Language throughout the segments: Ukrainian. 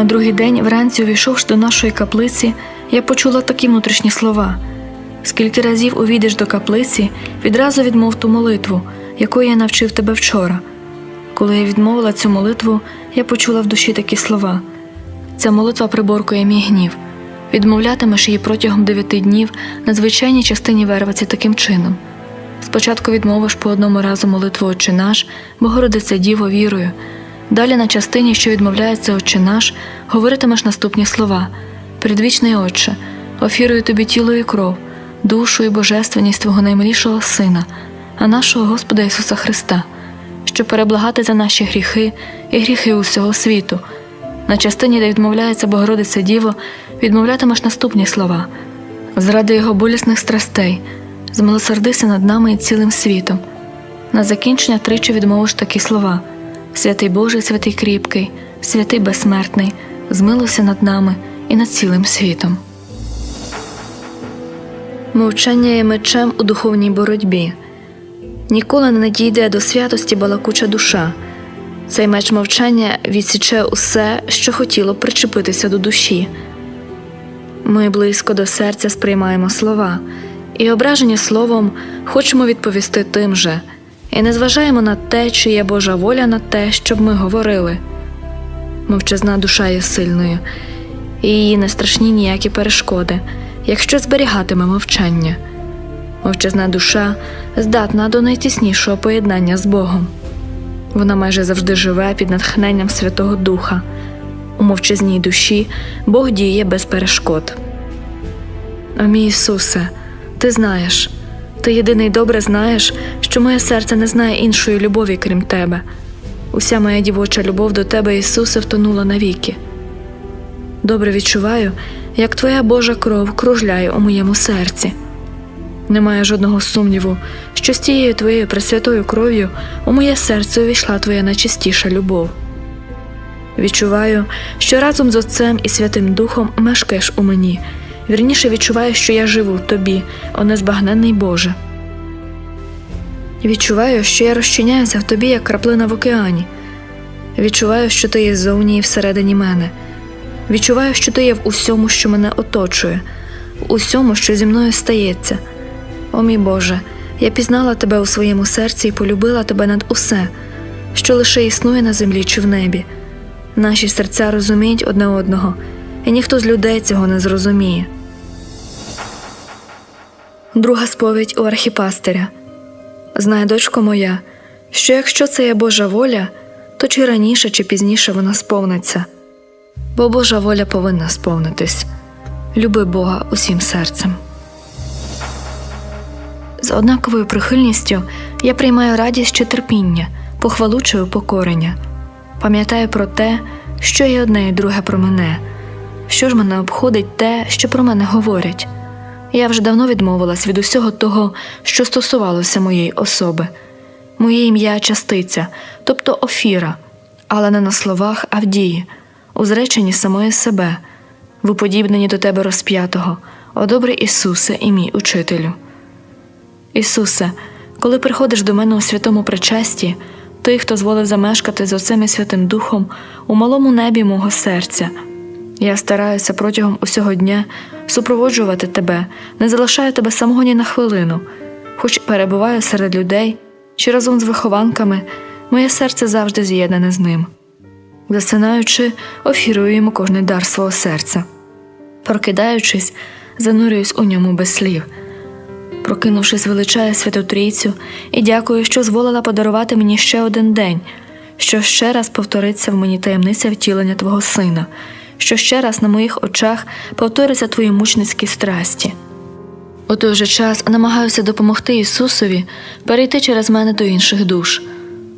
На другий день, вранці, увійшовши до нашої каплиці, я почула такі внутрішні слова. Скільки разів увійдеш до каплиці, відразу відмов ту молитву, якої я навчив тебе вчора. Коли я відмовила цю молитву, я почула в душі такі слова. Ця молитва приборкує мій гнів. Відмовлятимеш її протягом дев'яти днів на звичайній частині вервиці таким чином. Спочатку відмовиш по одному разу молитву Отче наш, Богородиця Діво вірою. Далі на частині, що відмовляється Отче наш, говоритимеш наступні слова: Предвічний Отче, офірую тобі тіло і кров, душу і божественність Твого наймилішого Сина, а нашого Господа Ісуса Христа, щоб переблагати за наші гріхи і гріхи усього світу. На частині, де відмовляється Богородиця Діво, відмовлятимеш наступні слова: Зради Його болісних страстей, змилосердися над нами і цілим світом. На закінчення тричі відмовиш такі слова: Святий Божий, святий кріпкий, святий безсмертний, змилуйся над нами і над цілим світом. Мовчання є мечем у духовній боротьбі. Ніколи не надійде до святості балакуча душа. Цей меч мовчання відсіче усе, що хотіло причепитися до душі. Ми близько до серця сприймаємо слова, і ображені словом хочемо відповісти тим же, і не зважаємо на те, чи є Божа воля на те, щоб ми говорили. Мовчазна душа є сильною, і її не страшні ніякі перешкоди, якщо зберігатиме мовчання. Мовчазна душа здатна до найтіснішого поєднання з Богом. Вона майже завжди живе під натхненням Святого Духа. У мовчазній душі Бог діє без перешкод. О мій Ісусе, ти знаєш, ти єдиний добре знаєш, що моє серце не знає іншої любові, крім тебе. Уся моя дівоча любов до тебе, Ісусе, втонула навіки. Добре відчуваю, як Твоя Божа кров кружляє у моєму серці. Немає жодного сумніву, що з тією твоєю пресвятою кров'ю у моє серце увійшла твоя найчистіша любов. Відчуваю, що разом з Отцем і Святим Духом мешкаєш у мені, вірніше відчуваю, що я живу тобі, о незбагненний Боже. Відчуваю, що я розчиняюся в тобі, як краплина в океані. Відчуваю, що ти є ззовні і всередині мене. Відчуваю, що ти є в усьому, що мене оточує, в усьому, що зі мною стається. О мій Боже, я пізнала тебе у своєму серці і полюбила тебе над усе, що лише існує на землі чи в небі. Наші серця розуміють одне одного, і ніхто з людей цього не зрозуміє. Друга сповідь у архіпастиря. Знай, дочко моя, що якщо це є Божа воля, то чи раніше, чи пізніше вона сповниться, бо Божа воля повинна сповнитись. Люби Бога усім серцем. З однаковою прихильністю я приймаю радість чи терпіння, похвалу чи упокорення. Пам'ятаю про те, що є одне і друге про мене, що ж мене обходить те, що про мене говорять. Я вже давно відмовилась від усього того, що стосувалося моєї особи. Моє ім'я частиця, тобто офіра, але не на словах, а в дії, у зреченні самої себе, в уподібненні до тебе розп'ятого, о добрий Ісусе і мій учителю. Ісусе, коли приходиш до мене у святому причасті, ти, хто зволив замешкати з Отцем і Святим Духом у малому небі мого серця, я стараюся протягом усього дня супроводжувати тебе, не залишаю тебе самого ні на хвилину, хоч перебуваю серед людей чи разом з вихованками, моє серце завжди з'єднане з ним. Засинаючи, офірую йому кожний дар свого серця. Прокидаючись, занурююсь у ньому без слів. Прокинувшись, величаю Святу Трійцю і дякую, що зволила подарувати мені ще один день, що ще раз повториться в мені таємниця втілення Твого Сина, що ще раз на моїх очах повторяться Твої мучницькі страсті. У той же час намагаюся допомогти Ісусові перейти через мене до інших душ.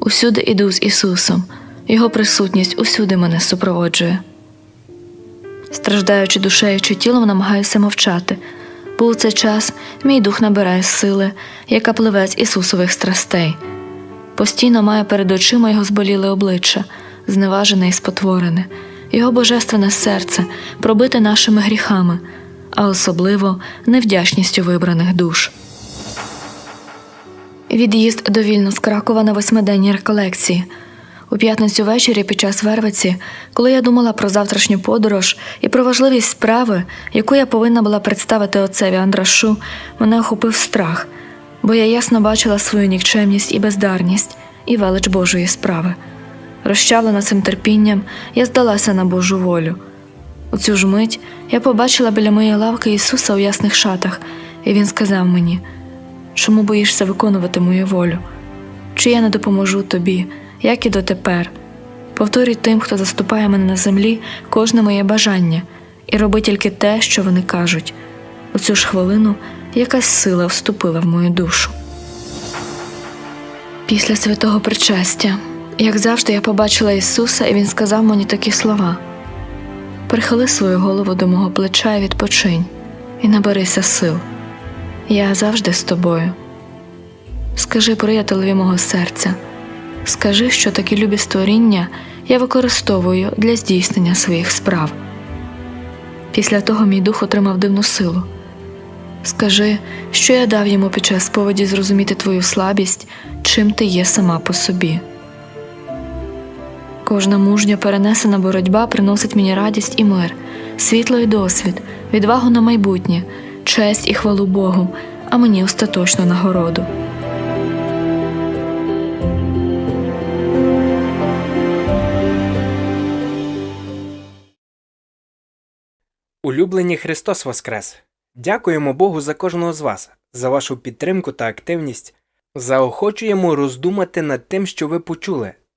Усюди іду з Ісусом, Його присутність усюди мене супроводжує. Страждаючи душею чи тілом, намагаюся мовчати, бо у цей час мій дух набирає сили, яка пливе з Ісусових страстей. Постійно маю перед очима його зболіле обличчя, зневажене і спотворене, його божественне серце, пробите нашими гріхами, а особливо невдячністю вибраних душ. Від'їзд до Вільно з Кракова на восьмиденній реколекції. У п'ятницю ввечері під час Вервиці, коли я думала про завтрашню подорож і про важливість справи, яку я повинна була представити отцеві Андрашу, мене охопив страх, бо я ясно бачила свою нікчемність і бездарність і велич Божої справи. Розчавлена цим терпінням, я здалася на Божу волю. У цю ж мить я побачила біля моєї лавки Ісуса у ясних шатах, і Він сказав мені: чому боїшся виконувати мою волю? Чи я не допоможу тобі, як і дотепер? Повторюй тим, хто заступає мене на землі, кожне моє бажання, і роби тільки те, що вони кажуть. У цю ж хвилину якась сила вступила в мою душу. Після святого причастя, як завжди, я побачила Ісуса, і Він сказав мені такі слова: Прихили свою голову до мого плеча і відпочинь, і наберися сил. Я завжди з тобою. Скажи приятелеві мого серця, скажи, що такі любі створіння я використовую для здійснення своїх справ. Після того мій дух отримав дивну силу. Скажи, що я дав йому під час сповіді зрозуміти твою слабість, чим ти є сама по собі. Кожна мужня перенесена боротьба приносить мені радість і мир, світло і досвід, відвагу на майбутнє, честь і хвалу Богу, а мені остаточну нагороду. Улюблені Христос Воскрес! Дякуємо Богу за кожного з вас, за вашу підтримку та активність. Заохочуємо роздумати над тим, що ви почули,